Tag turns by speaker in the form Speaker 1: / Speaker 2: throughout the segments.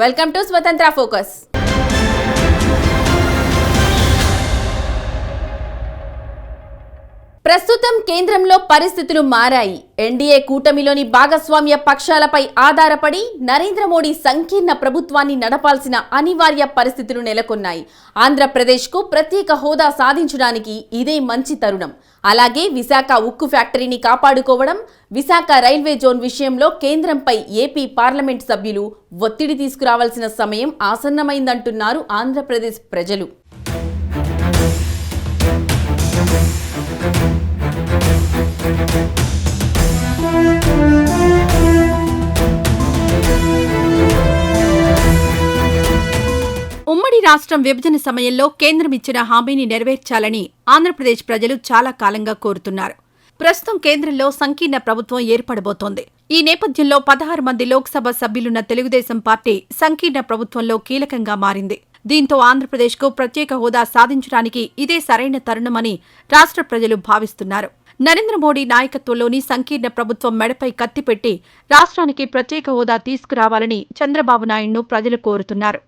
Speaker 1: Welcome to స్వతంత్ర focus. ప్రస్తుతం కేంద్రంలో పరిస్థితులు మారాయి. ఎన్డీఏ కూటమిలోని భాగస్వామ్య పక్షాలపై ఆధారపడి నరేంద్ర మోడీ సంకీర్ణ ప్రభుత్వాన్ని నడపాల్సిన అనివార్య పరిస్థితులు నెలకొన్నాయి. ఆంధ్రప్రదేశ్కు ప్రత్యేక హోదా సాధించడానికి ఇదే మంచి తరుణం. అలాగే విశాఖ ఉక్కు ఫ్యాక్టరీని కాపాడుకోవడం విశాఖ రైల్వే జోన్ విషయంలో కేంద్రంపై ఏపీ పార్లమెంట్ సభ్యులు ఒత్తిడి తీసుకురావాల్సిన సమయం ఆసన్నమైందంటున్నారు ఆంధ్రప్రదేశ్ ప్రజలు.
Speaker 2: ఉమ్మడి రాష్ట్రం విభజన సమయంలో కేంద్రం ఇచ్చిన హామీని నెరవేర్చాలని ఆంధ్రప్రదేశ్ ప్రజలు చాలా కాలంగా కోరుతున్నారు. ప్రస్తుతం కేంద్రంలో సంకీర్ణ ప్రభుత్వం ఏర్పడబోతోంది. ఈ నేపథ్యంలో పదహారు మంది లోక్సభ సభ్యులున్న తెలుగుదేశం పార్టీ సంకీర్ణ ప్రభుత్వంలో కీలకంగా మారింది. దీంతో ఆంధ్రప్రదేశ్కు ప్రత్యేక హోదా సాధించడానికి ఇదే సరైన తరుణమని రాష్ట్ర ప్రజలు భావిస్తున్నారు. నరేంద్ర మోడీ నాయకత్వంలోని సంకీర్ణ ప్రభుత్వం మెడపై కత్తిపెట్టి రాష్ట్రానికి ప్రత్యేక హోదా తీసుకురావాలని చంద్రబాబు నాయుడును ప్రజలు కోరుతున్నారు.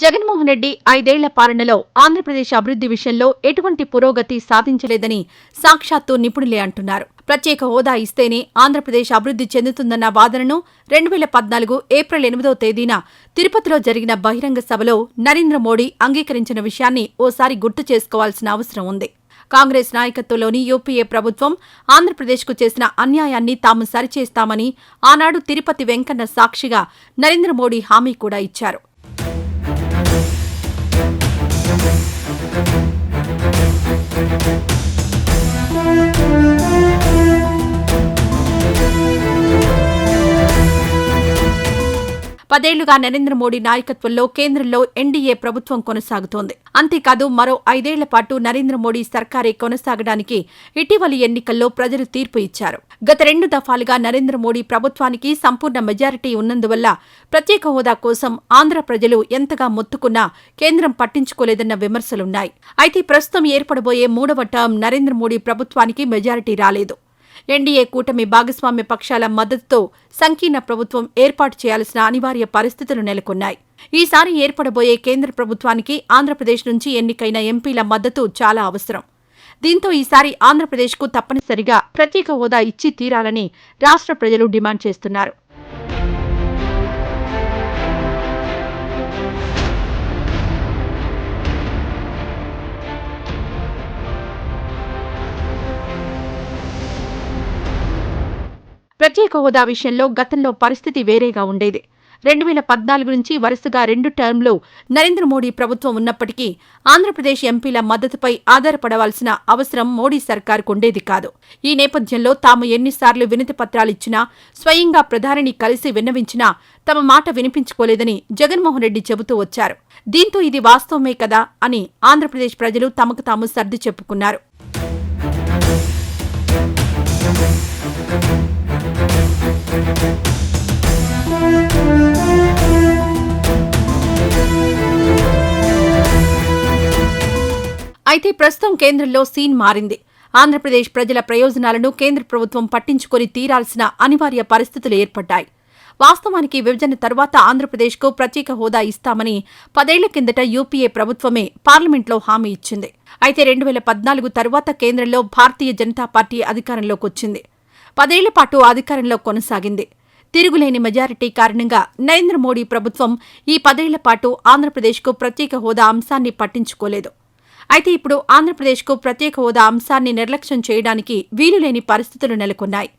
Speaker 2: జగన్మోహన్ రెడ్డి ఐదేళ్ళ పాలనలో ఆంధ్రప్రదేశ్ అభివృద్ధి విషయంలో ఎటువంటి పురోగతి సాధించలేదని సాక్షాత్తు నిపుణులే అంటున్నారు. ప్రత్యేక హోదా ఇస్తేనే ఆంధ్రప్రదేశ్ అభివృద్ధి చెందుతుందన్న వాదనను రెండు వేల పద్నాలుగు ఏప్రిల్ ఎనిమిదో తేదీన తిరుపతిలో జరిగిన బహిరంగ సభలో నరేంద్ర మోడీ అంగీకరించిన విషయాన్ని ఓసారి గుర్తు చేసుకోవాల్సిన అవసరం ఉంది. కాంగ్రెస్ నాయకత్వంలోని యూపీఏ ప్రభుత్వం ఆంధ్రప్రదేశ్కు చేసిన అన్యాయాన్ని తాము సరిచేస్తామని ఆనాడు తిరుపతి వెంకన్న సాక్షిగా నరేంద్ర మోడీ హామీ కూడా ఇచ్చారు. Thank you. పదేళ్ళుగా నరేంద్ర మోడీ నాయకత్వంలో కేంద్రంలో ఎన్డీఏ ప్రభుత్వం కొనసాగుతోంది. అంతేకాదు మరో ఐదేళ్ళ పాటు నరేంద్ర మోడీ సర్కారే కొనసాగడానికి ఇటీవలి ఎన్నికల్లో ప్రజలు తీర్పు ఇచ్చారు. గత రెండు దఫాలుగా నరేంద్ర మోడీ ప్రభుత్వానికి సంపూర్ణ మెజారిటీ ఉన్నందువల్ల ప్రత్యేక హోదా కోసం ఆంధ్ర ప్రజలు ఎంతగా మొత్తుకున్నా కేంద్రం పట్టించుకోలేదన్న విమర్శలున్నాయి. అయితే ప్రస్తుతం ఏర్పడబోయే మూడవ టర్మ్ నరేంద్ర మోడీ ప్రభుత్వానికి మెజారిటీ రాలేదు. ఎన్డీఏ కూటమి భాగస్వామ్య పక్షాల మద్దతుతో సంకీర్ణ ప్రభుత్వం ఏర్పాటు చేయాల్సిన అనివార్య పరిస్థితులు నెలకొన్నాయి. ఈసారి ఏర్పడబోయే కేంద్ర ప్రభుత్వానికి ఆంధ్రప్రదేశ్ నుంచి ఎన్నికైన ఎంపీల మద్దతు చాలా అవసరం. దీంతో ఈసారి ఆంధ్రప్రదేశ్కు తప్పనిసరిగా ప్రత్యేక హోదా ఇచ్చి తీరాలని రాష్ట్ర ప్రజలు డిమాండ్ చేస్తున్నారు. ప్రత్యేక హోదా విషయంలో గతంలో పరిస్థితి వేరేగా ఉండేది. రెండు వేల పద్నాలుగు నుంచి వరుసగా రెండు టర్మ్లు నరేంద్ర మోడీ ప్రభుత్వం ఉన్నప్పటికీ ఆంధ్రప్రదేశ్ ఎంపీల మద్దతుపై ఆధారపడవలసిన అవసరం మోడీ సర్కార్కు ఉండేది కాదు. ఈ నేపథ్యంలో తాము ఎన్నిసార్లు వినతి పత్రాలిచ్చినా స్వయంగా ప్రధానిని కలిసి విన్నవించినా తమ మాట వినిపించుకోలేదని జగన్మోహన్ రెడ్డి చెబుతూ వచ్చారు. దీంతో ఇది వాస్తవమే కదా అని ఆంధ్రప్రదేశ్ ప్రజలు తమకు తాము సర్ది చెప్పుకున్నారు. అయితే ప్రస్తుతం కేంద్రంలో సీన్ మారింది. ఆంధ్రప్రదేశ్ ప్రజల ప్రయోజనాలను కేంద్ర ప్రభుత్వం పట్టించుకొని తీరాల్సిన అనివార్య పరిస్థితులు ఏర్పడ్డాయి. వాస్తవానికి విభజన తర్వాత ఆంధ్రప్రదేశ్కు ప్రత్యేక హోదా ఇస్తామని పదేళ్ళ కిందట యూపీఏ ప్రభుత్వమే పార్లమెంట్లో హామీ ఇచ్చింది. అయితే రెండు వేల పద్నాలుగు తర్వాత కేంద్రంలో భారతీయ జనతా పార్టీ అధికారంలోకి వచ్చింది పదేళ్ళ పాటు అధికారంలో కొనసాగింది. తిరుగులేని మెజారిటీ కారణంగా నరేంద్ర మోడీ ప్రభుత్వం ఈ పదేళ్ళ పాటు ఆంధ్రప్రదేశ్కు ప్రత్యేక హోదా అంశాన్ని పట్టించుకోలేదు. అయితే ఇప్పుడు ఆంధ్రప్రదేశ్కు ప్రత్యేక హోదా అంశాన్ని నిర్లక్ష్యం చేయడానికి వీలులేని పరిస్థితులు నెలకొన్నాయి.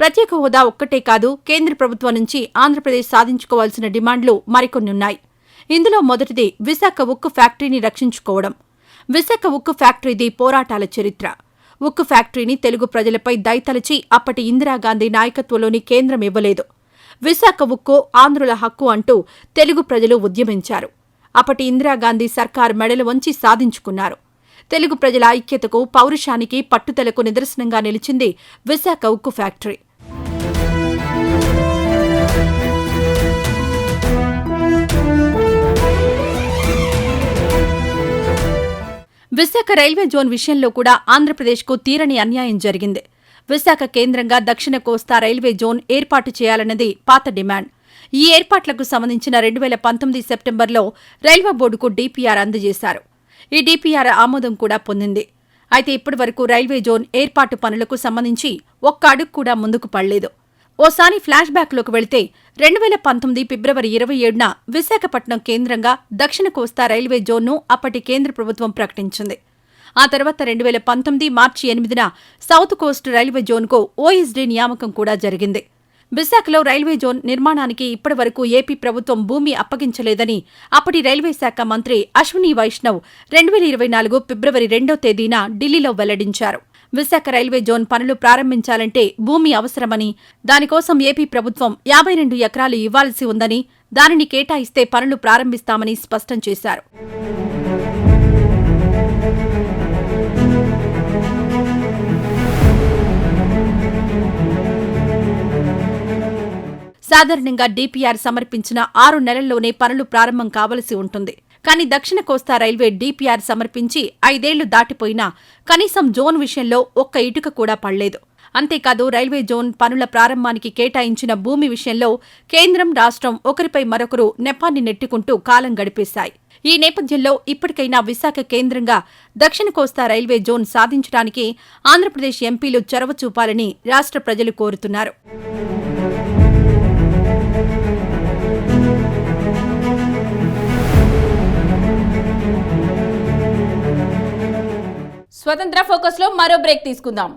Speaker 2: ప్రత్యేక హోదా ఒక్కటే కాదు కేంద్ర ప్రభుత్వం నుంచి ఆంధ్రప్రదేశ్ సాధించుకోవాల్సిన డిమాండ్లు మరికొన్ని ఉన్నాయి. ఇందులో మొదటిది విశాఖ ఉక్కు ఫ్యాక్టరీని రక్షించుకోవడం. విశాఖ ఉక్కు ఫ్యాక్టరీది పోరాటాల చరిత్ర. ఉక్కు ఫ్యాక్టరీని తెలుగు ప్రజలపై దయతలచి అప్పటి ఇందిరాగాంధీ నాయకత్వంలోని కేంద్రం ఇవ్వలేదు. విశాఖ ఉక్కు ఆంధ్రుల హక్కు అంటూ తెలుగు ప్రజలు ఉద్యమించారు. అప్పటి ఇందిరాగాంధీ సర్కార్ మెడలు వంచి సాధించుకున్నారు. తెలుగు ప్రజల ఐక్యతకు పౌరుషానికి పట్టుదలకు నిదర్శనంగా నిలిచింది విశాఖ ఉక్కు ఫ్యాక్టరీ. విశాఖ రైల్వే జోన్ విషయంలో కూడా ఆంధ్రప్రదేశ్కు తీరని అన్యాయం జరిగింది. విశాఖ కేంద్రంగా దక్షిణ కోస్తా రైల్వే జోన్ ఏర్పాటు చేయాలన్నది పాత డిమాండ్. ఈ ఏర్పాట్లకు సంబంధించిన రెండు వేల పంతొమ్మిది సెప్టెంబర్లో రైల్వే బోర్డుకు డీపీఆర్ అందజేశారు. ఈ డీపీఆర్ ఆమోదం కూడా పొందింది. అయితే ఇప్పటి వరకు రైల్వే జోన్ ఏర్పాటు పనులకు సంబంధించి ఒక్క అడుగు కూడా ముందుకు పడలేదు. ఓసారి ఫ్లాష్ బ్యాక్లోకి వెళితే రెండు వేల పంతొమ్మిది ఫిబ్రవరి ఇరవై ఏడున విశాఖపట్నం కేంద్రంగా దక్షిణ కోస్తా రైల్వే జోన్ను అప్పటి కేంద్ర ప్రభుత్వం ప్రకటించింది. ఆ తర్వాత రెండు వేల పంతొమ్మిది మార్చి ఎనిమిదిన సౌత్ కోస్ట్ రైల్వే జోన్కు ఓఎస్డీ నియామకం కూడా జరిగింది. విశాఖలో రైల్వే జోన్ నిర్మాణానికి ఇప్పటివరకు ఏపీ ప్రభుత్వం భూమి అప్పగించలేదని అప్పటి రైల్వే శాఖ మంత్రి అశ్విని వైష్ణవ్ రెండు వేల ఇరవై నాలుగు ఫిబ్రవరి రెండో తేదీన ఢిల్లీలో వెల్లడించారు. విశాఖ రైల్వే జోన్ పనులు ప్రారంభించాలంటే భూమి అవసరమని దానికోసం ఏపీ ప్రభుత్వం యాభై రెండు ఎకరాలు ఇవ్వాల్సి ఉందని దానిని కేటాయిస్తే పనులు ప్రారంభిస్తామని స్పష్టం చేశారు. సాధారణంగా డిపిఆర్ సమర్పించిన ఆరు నెలల్లోనే పనులు ప్రారంభం కావలసి ఉంటుంది. కానీ దక్షిణ కోస్తా రైల్వే డీపీఆర్ సమర్పించి ఐదేళ్ళు దాటిపోయినా కనీసం జోన్ విషయంలో ఒక్క ఇటుక కూడా పడలేదు. అంతేకాదు రైల్వే జోన్ పనుల ప్రారంభానికి కేటాయించిన భూమి విషయంలో కేంద్రం రాష్ట్రం ఒకరిపై మరొకరు నెపాన్ని నెట్టుకుంటూ కాలం గడిపేశాయి. ఈ నేపథ్యంలో ఇప్పటికైనా విశాఖ కేంద్రంగా దక్షిణ కోస్తా రైల్వే జోన్ సాధించడానికి ఆంధ్రప్రదేశ్ ఎంపీలు చొరవ చూపాలని రాష్ట్ర ప్రజలు కోరుతున్నారు.
Speaker 1: స్వతంత్ర ఫోకస్లో మరో బ్రేక్ తీసుకుందాం.